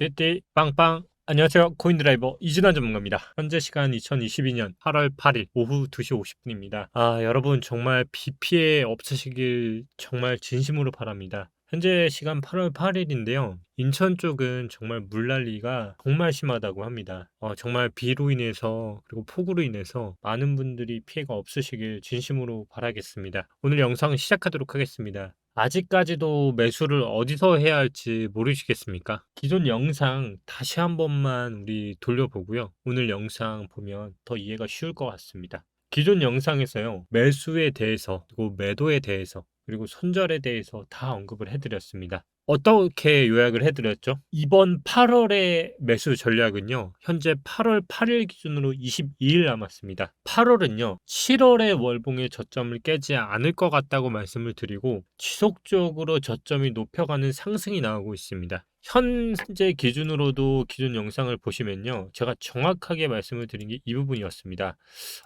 띠띠 빵빵 안녕하세요 코인드라이버 이진환 전문가입니다 현재 시간 2022년 8월 8일 오후 2시 50분입니다 아 여러분 정말 비 피해 없으시길 정말 진심으로 바랍니다 현재 시간 8월 8일인데요. 인천 쪽은 정말 물난리가 정말 심하다고 합니다. 어, 정말 비로 인해서 그리고 폭우로 인해서 많은 분들이 피해가 없으시길 진심으로 바라겠습니다. 오늘 영상 시작하도록 하겠습니다. 아직까지도 매수를 어디서 해야 할지 모르시겠습니까? 기존 영상 다시 한 번만 우리 돌려보고요. 오늘 영상 보면 더 이해가 쉬울 것 같습니다. 기존 영상에서요. 매수에 대해서 그리고 매도에 대해서 그리고 손절에 대해서 다 언급을 해드렸습니다. 어떻게 요약을 해드렸죠? 이번 8월의 매수 전략은요, 현재 8월 8일 기준으로 22일 남았습니다. 8월은요, 7월의 월봉의 저점을 깨지 않을 것 같다고 말씀을 드리고, 지속적으로 저점이 높여가는 상승이 나오고 있습니다. 현재 기준으로도 기존 영상을 보시면요. 제가 정확하게 말씀을 드린 게 이 부분이었습니다.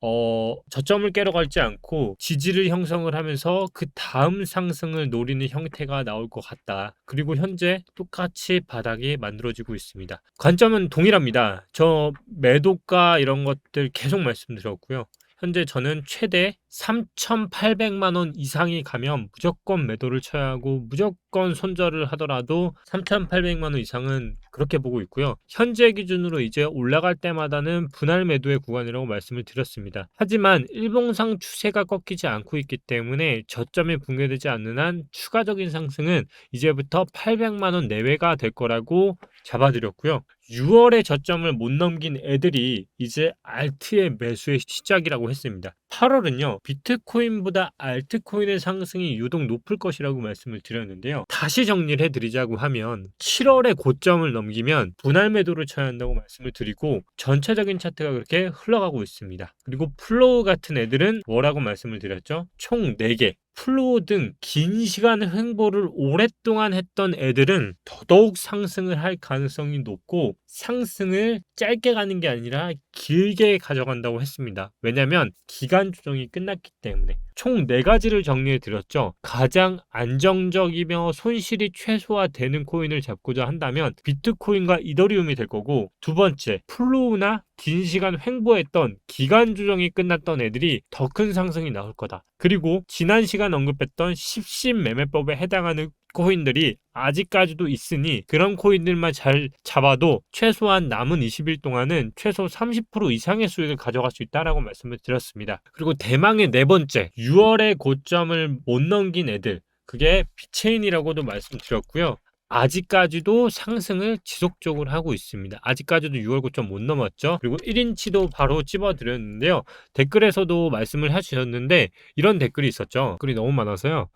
어, 저점을 깨러 갈지 않고 지지를 형성을 하면서 그 다음 상승을 노리는 형태가 나올 것 같다. 그리고 현재 똑같이 바닥이 만들어지고 있습니다. 관점은 동일합니다. 저 매도가 이런 것들 계속 말씀드렸고요. 현재 저는 최대 3,800만 원 이상이 가면 무조건 매도를 쳐야 하고 무조건 손절을 하더라도 3,800만 원 이상은 그렇게 보고 있고요. 현재 기준으로 이제 올라갈 때마다는 분할 매도의 구간이라고 말씀을 드렸습니다. 하지만 일봉상 추세가 꺾이지 않고 있기 때문에 저점이 붕괴되지 않는 한 추가적인 상승은 이제부터 800만 원 내외가 될 거라고 잡아드렸고요. 6월에 저점을 못 넘긴 애들이 이제 알트의 매수의 시작이라고 했습니다. 8월은요, 비트코인보다 알트코인의 상승이 유독 높을 것이라고 말씀을 드렸는데요. 다시 정리를 해드리자고 하면 7월에 고점을 넘기면 분할 매도를 쳐야 한다고 말씀을 드리고 전체적인 차트가 그렇게 흘러가고 있습니다. 그리고 플로우 같은 애들은 뭐라고 말씀을 드렸죠? 총 4개. 플로우 등 긴 시간 횡보를 오랫동안 했던 애들은 더더욱 상승을 할 가능성이 높고 상승을 짧게 가는 게 아니라 길게 가져간다고 했습니다. 왜냐하면 기간 조정이 끝났기 때문에 총네 가지를 정리해 드렸죠. 가장 안정적이며 손실이 최소화되는 코인을 잡고자 한다면 비트코인과 이더리움이 될 거고 두 번째 플로우나 긴 시간 횡보했던 기간 조정이 끝났던 애들이 더 큰 상승이 나올 거다. 그리고 지난 시간 언급했던 10신 매매법에 해당하는 코인들이 아직까지도 있으니 그런 코인들만 잘 잡아도 최소한 남은 20일 동안은 최소 30% 이상의 수익을 가져갈 수 있다라고 말씀을 드렸습니다. 그리고 대망의 네 번째 6월의 고점을 못 넘긴 애들 그게 비체인이라고도 말씀드렸고요. 아직까지도 상승을 지속적으로 하고 있습니다. 아직까지도 6월 고점 못 넘었죠. 그리고 1인치도 바로 찝어드렸는데요. 댓글에서도 말씀을 해주셨는데 이런 댓글이 있었죠. 글이 너무 많아서요.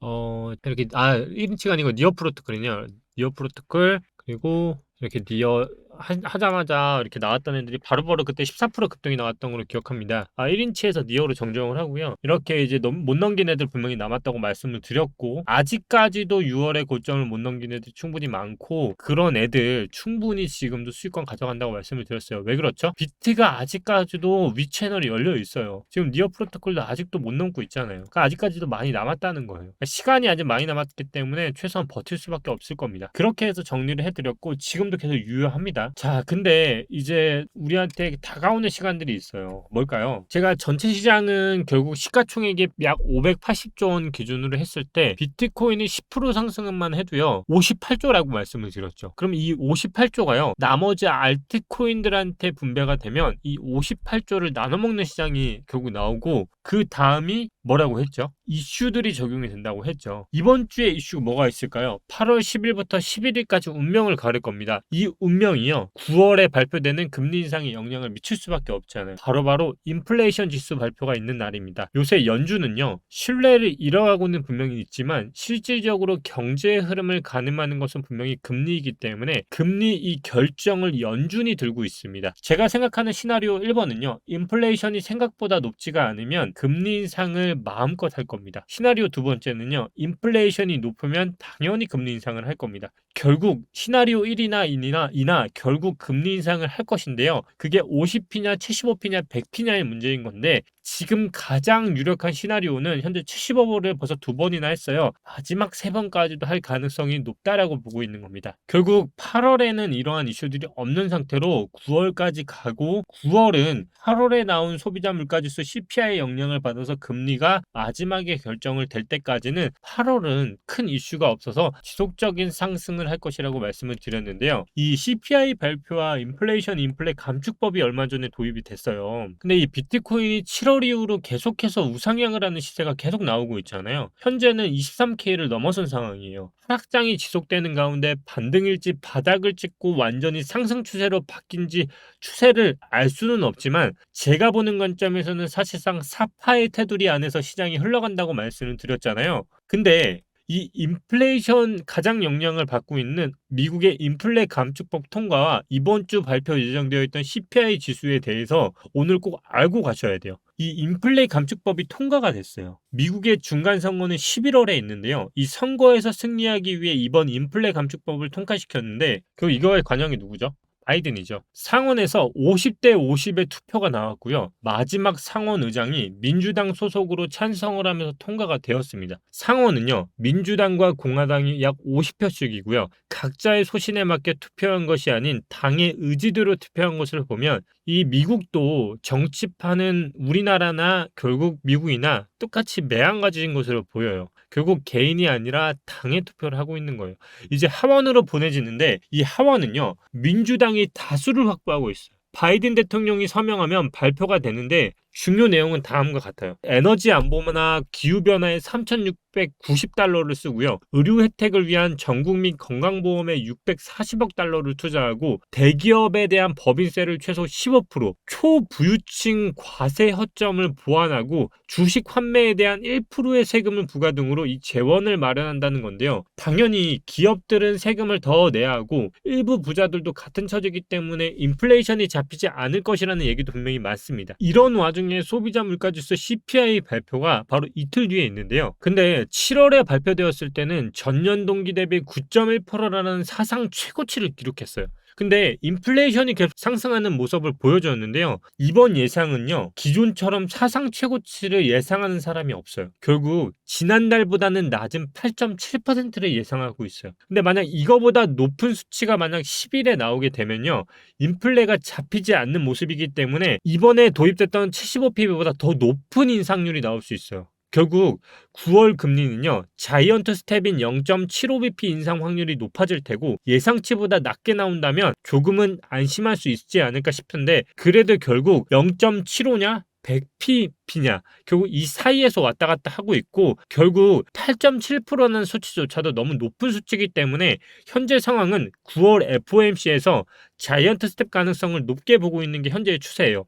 어 이렇게 아 1인치가 아니고 니어 프로토콜이냐 니어 프로토콜 그리고 이렇게 니어 하, 자마자 이렇게 나왔던 애들이 바로바로 그때 14% 급등이 나왔던 걸로 기억합니다. 아 1인치에서 니어로 정정을 하고요. 이렇게 이제 넘, 못 넘긴 애들 분명히 남았다고 말씀을 드렸고 아직까지도 6월에 고점을 못 넘긴 애들이 충분히 많고 그런 애들 충분히 지금도 수익권 가져간다고 말씀을 드렸어요. 왜 그렇죠? 비트가 아직까지도 위 채널이 열려 있어요. 지금 니어 프로토콜도 아직도 못 넘고 있잖아요. 그러니까 아직까지도 많이 남았다는 거예요. 그러니까 시간이 아직 많이 남았기 때문에 최소한 버틸 수밖에 없을 겁니다. 그렇게 해서 정리를 해드렸고 지금도 계속 유효합니다. 자, 근데 이제 우리한테 다가오는 시간들이 있어요. 뭘까요? 제가 전체 시장은 결국 시가총액이 약 580조 원 기준으로 했을 때 비트코인이 10% 상승만 해도요. 58조라고 말씀을 드렸죠. 그럼 이 58조가요. 나머지 알트코인들한테 분배가 되면 이 58조를 나눠 먹는 시장이 결국 나오고 그 다음이 뭐라고 했죠? 이슈들이 적용이 된다고 했죠. 이번 주에 이슈 뭐가 있을까요? 8월 10일부터 11일까지 운명을 가를 겁니다. 이 운명이요. 9월에 발표되는 금리 인상에 영향을 미칠 수밖에 없잖아요. 바로바로 인플레이션 지수 발표가 있는 날입니다. 요새 연준은요. 신뢰를 잃어가고는 분명히 있지만 실질적으로 경제의 흐름을 가늠하는 것은 분명히 금리이기 때문에 금리 이 결정을 연준이 들고 있습니다. 제가 생각하는 시나리오 1번은요. 인플레이션이 생각보다 높지가 않으면 금리 인상을 마음껏 할 겁니다. 시나리오 두 번째는요. 인플레이션이 높으면 당연히 금리 인상을 할 겁니다. 결국 시나리오 1이나 2나 2나 결국 금리 인상을 할 것인데요. 그게 50피냐 75피냐 100피냐의 문제인 건데 지금 가장 유력한 시나리오는 현재 70오버를 벌써 두 번이나 했어요. 마지막 세 번까지도 할 가능성이 높다라고 보고 있는 겁니다. 결국 8월에는 이러한 이슈들이 없는 상태로 9월까지 가고 9월은 8월에 나온 소비자 물가지수 CPI 영향을 받아서 금리가 마지막에 결정을 될 때까지는 8월은 큰 이슈가 없어서 지속적인 상승을 할 것이라고 말씀을 드렸는데요. 이 CPI 발표와 인플레이션 인플레 감축법이 얼마 전에 도입이 됐어요. 근데 이 비트코인이 7월 이후로 계속해서 우상향을 하는 시세가 계속 나오고 있잖아요. 현재는 23K를 넘어선 상황이에요. 하락장이 지속되는 가운데 반등일지 바닥을 찍고 완전히 상승 추세로 바뀐지 추세를 알 수는 없지만 제가 보는 관점에서는 사실상 사파의 테두리 안에서 시장이 흘러간다고 말씀을 드렸잖아요. 근데 이 인플레이션 가장 영향을 받고 있는 미국의 인플레 감축법 통과와 이번 주 발표 예정되어 있던 CPI 지수에 대해서 오늘 꼭 알고 가셔야 돼요. 이 인플레 감축법이 통과가 됐어요. 미국의 중간 선거는 11월에 있는데요. 이 선거에서 승리하기 위해 이번 인플레 감축법을 통과시켰는데 그 이거의 관영이 누구죠? 바이든이죠. 상원에서 50대 50의 투표가 나왔고요. 마지막 상원 의장이 민주당 소속으로 찬성을 하면서 통과가 되었습니다. 상원은요, 민주당과 공화당이 약 50표씩이고요. 각자의 소신에 맞게 투표한 것이 아닌 당의 의지대로 투표한 것을 보면 이 미국도 정치판은 우리나라나 결국 미국이나 똑같이 매한 가지인 것으로 보여요. 결국 개인이 아니라 당의 투표를 하고 있는 거예요. 이제 하원으로 보내지는데 이 하원은요 민주당이 다수를 확보하고 있어요. 바이든 대통령이 서명하면 발표가 되는데 중요 내용은 다음과 같아요. 에너지 안보나 기후 변화에 3,690달러를 쓰고요. 의료 혜택을 위한 전국민 건강보험에 640억 달러를 투자하고 대기업에 대한 법인세를 최소 15%, 초부유층 과세 허점을 보완하고 주식 환매에 대한 1%의 세금을 부과 등으로 이 재원을 마련한다는 건데요. 당연히 기업들은 세금을 더 내야 하고 일부 부자들도 같은 처지이기 때문에 인플레이션이 잡히지 않을 것이라는 얘기도 분명히 맞습니다. 이런 와중 중에 소비자 물가지수 CPI 발표가 바로 이틀 뒤에 있는데요. 근데 7월에 발표되었을 때는 전년 동기 대비 9.1%라는 사상 최고치를 기록했어요. 근데 인플레이션이 계속 상승하는 모습을 보여줬는데요. 이번 예상은요. 기존처럼 사상 최고치를 예상하는 사람이 없어요. 결국 지난달보다는 낮은 8.7%를 예상하고 있어요. 근데 만약 이거보다 높은 수치가 만약 10일에 나오게 되면요. 인플레가 잡히지 않는 모습이기 때문에 이번에 도입됐던 75pb보다 더 높은 인상률이 나올 수 있어요. 결국 9월 금리는요, 자이언트 스텝인 0.75bp 인상 확률이 높아질 테고 예상치보다 낮게 나온다면 조금은 안심할 수 있지 않을까 싶은데 그래도 결국 0.75냐? 100pp냐 결국 이 사이에서 왔다 갔다 하고 있고 결국 8.7%라는 수치조차도 너무 높은 수치이기 때문에 현재 상황은 9월 FOMC에서 자이언트 스텝 가능성을 높게 보고 있는 게 현재의 추세예요.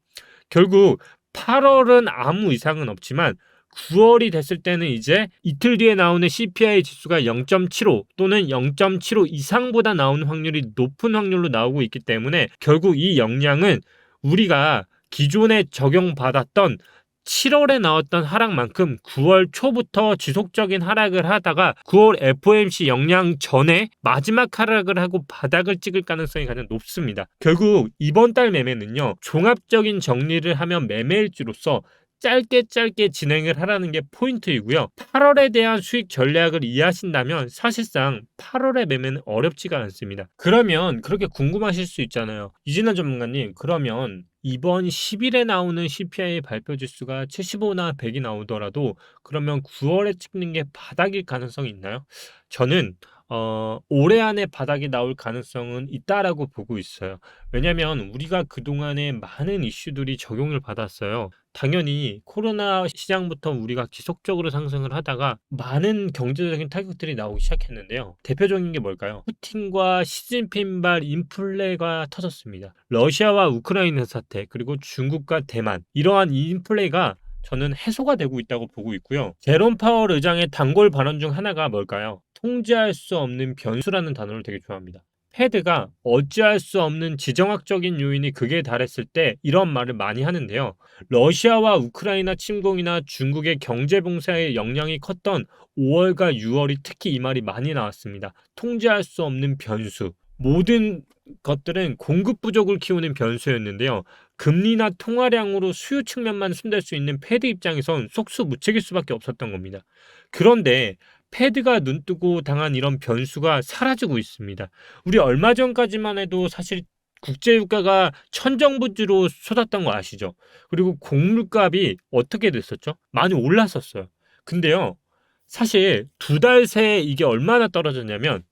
결국 8월은 아무 이상은 없지만 9월이 됐을 때는 이제 이틀 뒤에 나오는 CPI 지수가 0.75 또는 0.75 이상보다 나오는 확률이 높은 확률로 나오고 있기 때문에 결국 이 영향은 우리가 기존에 적용받았던 7월에 나왔던 하락만큼 9월 초부터 지속적인 하락을 하다가 9월 FOMC 영향 전에 마지막 하락을 하고 바닥을 찍을 가능성이 가장 높습니다. 결국 이번 달 매매는요, 종합적인 정리를 하면 매매일지로서 짧게 짧게 진행을 하라는 게 포인트이고요. 8월에 대한 수익 전략을 이해하신다면 사실상 8월의 매매는 어렵지가 않습니다. 그러면 그렇게 궁금하실 수 있잖아요. 이진환 전문가님, 그러면 이번 10일에 나오는 CPI 발표 지수가 75나 100이 나오더라도 그러면 9월에 찍는 게 바닥일 가능성이 있나요? 저는 어, 올해 안에 바닥이 나올 가능성은 있다라고 보고 있어요. 왜냐면 우리가 그동안에 많은 이슈들이 적용을 받았어요. 당연히 코로나 시장부터 우리가 지속적으로 상승을 하다가 많은 경제적인 타격들이 나오기 시작했는데요. 대표적인 게 뭘까요? 푸틴과 시진핑발 인플레가 터졌습니다. 러시아와 우크라이나 사태, 그리고 중국과 대만 이러한 인플레가 저는 해소가 되고 있다고 보고 있고요. 제롬 파월 의장의 단골 발언 중 하나가 뭘까요? 통제할 수 없는 변수라는 단어를 되게 좋아합니다. 패드가 어찌할 수 없는 지정학적인 요인이 극에 달했을 때 이런 말을 많이 하는데요. 러시아와 우크라이나 침공이나 중국의 경제 봉쇄의 영향이 컸던 5월과 6월이 특히 이 말이 많이 나왔습니다. 통제할 수 없는 변수. 모든 것들은 공급 부족을 키우는 변수였는데요. 금리나 통화량으로 수요 측면만 손댈 수 있는 패드 입장에선 속수무책일 수밖에 없었던 겁니다. 그런데 패드가 눈뜨고 당한 이런 변수가 사라지고 있습니다. 우리 얼마 전까지만 해도 사실 국제유가가 천정부지로 쏟았던 거 아시죠? 그리고 곡물값이 어떻게 됐었죠? 많이 올랐었어요. 근데요, 사실 두 달 새에 이게 얼마나 떨어졌냐면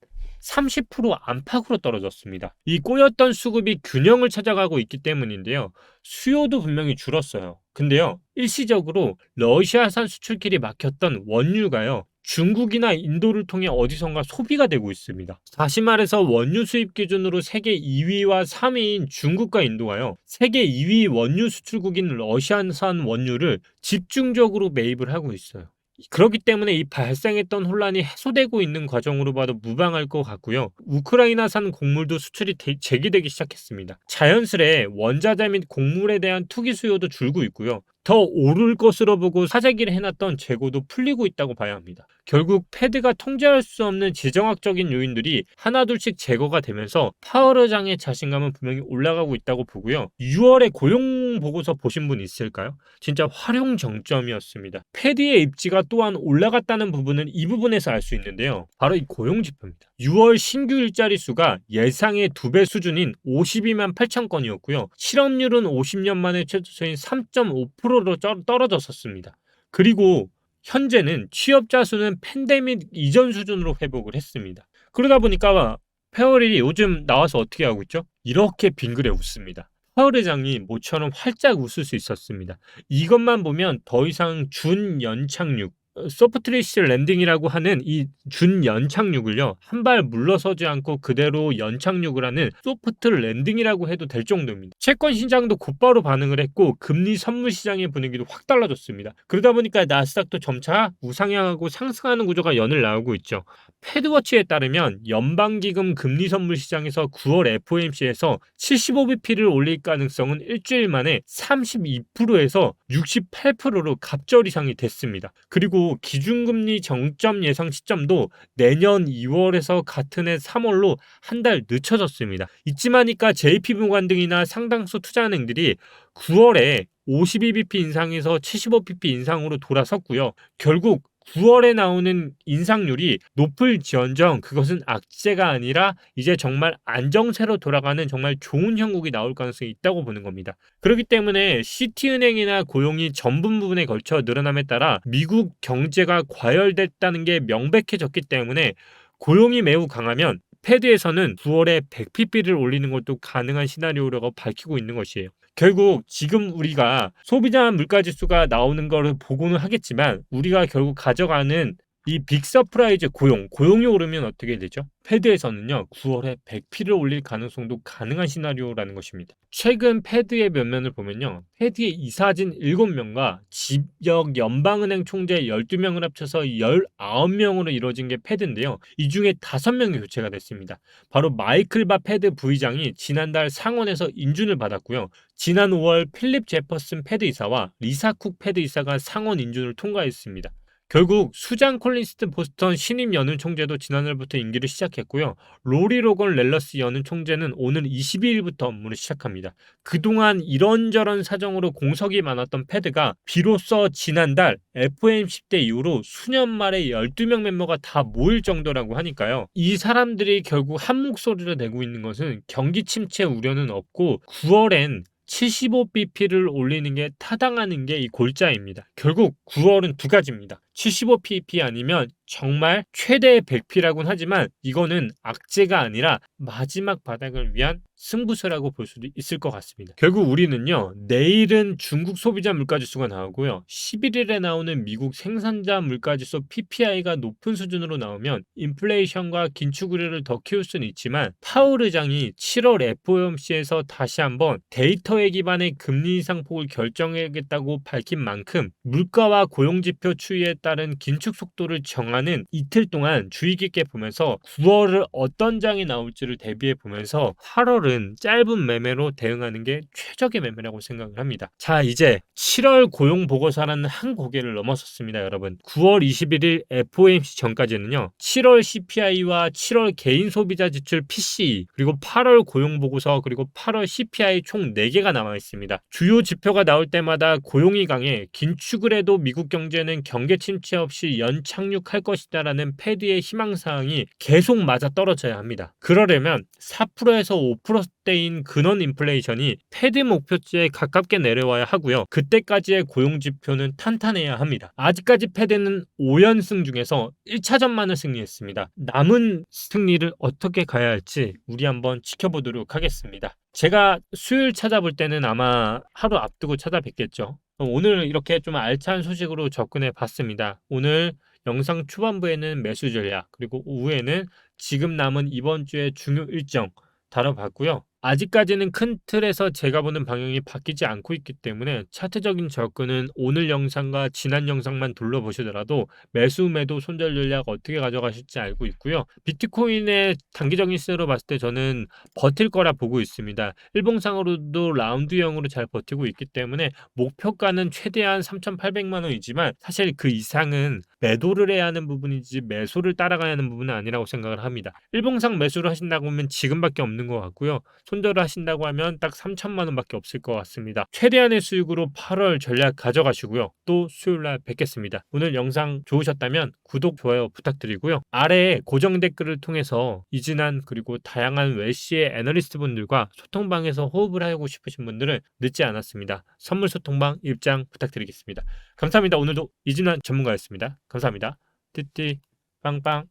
30% 안팎으로 떨어졌습니다. 이 꼬였던 수급이 균형을 찾아가고 있기 때문인데요. 수요도 분명히 줄었어요. 근데요, 일시적으로 러시아산 수출길이 막혔던 원유가요. 중국이나 인도를 통해 어디선가 소비가 되고 있습니다. 다시 말해서 원유 수입 기준으로 세계 2위와 3위인 중국과 인도가요. 세계 2위 원유 수출국인 러시아산 원유를 집중적으로 매입을 하고 있어요. 그렇기 때문에 이 발생했던 혼란이 해소되고 있는 과정으로 봐도 무방할 것 같고요. 우크라이나산 곡물도 수출이 대, 재개되기 시작했습니다. 자연스레 원자재 및 곡물에 대한 투기 수요도 줄고 있고요. 더 오를 것으로 보고 사재기를 해놨던 재고도 풀리고 있다고 봐야 합니다. 결국 패드가 통제할 수 없는 지정학적인 요인들이 하나둘씩 제거가 되면서 파워르장의 자신감은 분명히 올라가고 있다고 보고요. 6월에 고용 보고서 보신 분 있을까요? 진짜 활용 정점이었습니다. 패드의 입지가 또한 올라갔다는 부분은 이 부분에서 알 수 있는데요. 바로 이 고용 지표입니다. 6월 신규 일자리 수가 예상의 두배 수준인 52만 8천 건이었고요. 실업률은 50년 만에 최저치인 3.5%로 떨어졌었습니다. 그리고 현재는 취업자 수는 팬데믹 이전 수준으로 회복을 했습니다. 그러다 보니까 페어릴이 요즘 나와서 어떻게 하고 있죠? 이렇게 빙그레 웃습니다. 파월 회장이 모처럼 활짝 웃을 수 있었습니다. 이것만 보면 더 이상 준 연착륙, 소프트리시 랜딩이라고 하는 이 준연착륙을요 한 발 물러서지 않고 그대로 연착륙을 하는 소프트 랜딩이라고 해도 될 정도입니다. 채권 시장도 곧바로 반응을 했고 금리 선물 시장의 분위기도 확 달라졌습니다. 그러다 보니까 나스닥도 점차 우상향하고 상승하는 구조가 연을 나오고 있죠. 패드워치에 따르면 연방기금 금리 선물 시장에서 9월 FOMC에서 75bp를 올릴 가능성은 일주일 만에 32%에서 68%로 갑절 이상이 됐습니다. 그리고 기준금리 정점 예상 시점도 내년 2월에서 같은 해 3월로 한 달 늦춰졌습니다. 이쯤하니까 JP모간 등이나 상당수 투자은행들이 9월에 52bp 인상에서 75bp 인상으로 돌아섰고요. 결국 9월에 나오는 인상률이 높을 지언정 그것은 악재가 아니라 이제 정말 안정세로 돌아가는 정말 좋은 형국이 나올 가능성이 있다고 보는 겁니다. 그렇기 때문에 시티은행이나 고용이 전분 부분에 걸쳐 늘어남에 따라 미국 경제가 과열됐다는 게 명백해졌기 때문에 고용이 매우 강하면 패드에서는 9월에 100pp를 올리는 것도 가능한 시나리오라고 밝히고 있는 것이에요. 결국 지금 우리가 소비자 물가 지수가 나오는 것을 보고는 하겠지만 우리가 결국 가져가는 이 빅 서프라이즈 고용, 고용이 오르면 어떻게 되죠? 패드에서는요, 9월에 100피를 올릴 가능성도 가능한 시나리오라는 것입니다. 최근 패드의 면면을 보면요, 패드의 이사진 7명과 지역 연방은행 총재 12명을 합쳐서 19명으로 이루어진 게 패드인데요. 이 중에 5명이 교체가 됐습니다. 바로 마이클 바 패드 부의장이 지난달 상원에서 인준을 받았고요. 지난 5월 필립 제퍼슨 패드 이사와 리사 쿡 패드 이사가 상원 인준을 통과했습니다. 결국 수잔 콜린스트 보스턴 신임 연은 총재도 지난달부터 임기를 시작했고요. 로리 로건 렐러스 연은 총재는 오늘 22일부터 업무를 시작합니다. 그동안 이런저런 사정으로 공석이 많았던 패드가 비로소 지난달 FOMC 때 이후로 수년 만에 12명 멤버가 다 모일 정도라고 하니까요. 이 사람들이 결국 한 목소리를 내고 있는 것은 경기 침체 우려는 없고 9월엔 75bp를 올리는 게 타당하는 게 이 골자입니다. 결국 9월은 두 가지입니다. 75pp 아니면 정말 최대 100p라고는 하지만 이거는 악재가 아니라 마지막 바닥을 위한 승부수라고 볼 수도 있을 것 같습니다. 결국 우리는요, 내일은 중국 소비자 물가지수가 나오고요, 11일에 나오는 미국 생산자 물가지수 PPI가 높은 수준으로 나오면 인플레이션과 긴축 우려를 더 키울 수는 있지만 파월 의장이 7월 FOMC에서 다시 한번 데이터에 기반의 금리 인상폭을 결정하겠다고 밝힌 만큼 물가와 고용지표 추이에 따라 따른 긴축 속도를 정하는 이틀 동안 주의 깊게 보면서 9월을 어떤 장이 나올지를 대비해 보면서 8월은 짧은 매매로 대응하는 게 최적의 매매라고 생각을 합니다. 자, 이제 7월 고용 보고서라는 한 고개를 넘어섰습니다, 여러분. 9월 21일 FOMC 전까지는요. 7월 CPI와 7월 개인 소비자 지출 PCE 그리고 8월 고용 보고서 그리고 8월 CPI 총 4개가 남아 있습니다. 주요 지표가 나올 때마다 고용이 강해 긴축을 해도 미국 경제는 경계 침체 없이 연착륙할 것이다라는 패드의 희망사항이 계속 맞아 떨어져야 합니다. 그러려면 4%에서 5% 대인 근원 인플레이션이 패드 목표치에 가깝게 내려와야 하고요. 그때까지의 고용 지표는 탄탄해야 합니다. 아직까지 패드는 5연승 중에서 1차전만을 승리했습니다. 남은 승리를 어떻게 가야 할지 우리 한번 지켜보도록 하겠습니다. 제가 수요일 찾아볼 때는 아마 하루 앞두고 찾아뵙겠죠. 오늘 이렇게 좀 알찬 소식으로 접근해 봤습니다. 오늘 영상 초반부에는 매수 전략, 그리고 오후에는 지금 남은 이번 주의 중요 일정 다뤄봤고요. 아직까지는 큰 틀에서 제가 보는 방향이 바뀌지 않고 있기 때문에 차트적인 접근은 오늘 영상과 지난 영상만 둘러보시더라도 매수 매도 손절 전략 어떻게 가져가실지 알고 있고요. 비트코인의 단기적인 시세로 봤을 때 저는 버틸 거라 보고 있습니다. 일봉상으로도 라운드형으로 잘 버티고 있기 때문에 목표가는 최대한 3,800만 원이지만 사실 그 이상은 매도를 해야 하는 부분이지 매수를 따라가야 하는 부분은 아니라고 생각을 합니다. 일봉상 매수를 하신다고 하면 지금밖에 없는 것 같고요. 손 절을 하신다고 하면 딱 3천만 원밖에 없을 것 같습니다. 최대한의 수익으로 8월 전략 가져가시고요. 또 수요일 날 뵙겠습니다. 오늘 영상 좋으셨다면 구독, 좋아요 부탁드리고요. 아래에 고정 댓글을 통해서 이진한 그리고 다양한 외시의 애널리스트 분들과 소통방에서 호흡을 하고 싶으신 분들은 늦지 않았습니다. 선물 소통방 입장 부탁드리겠습니다. 감사합니다. 오늘도 이진환 전문가였습니다. 감사합니다. 띠띠 빵빵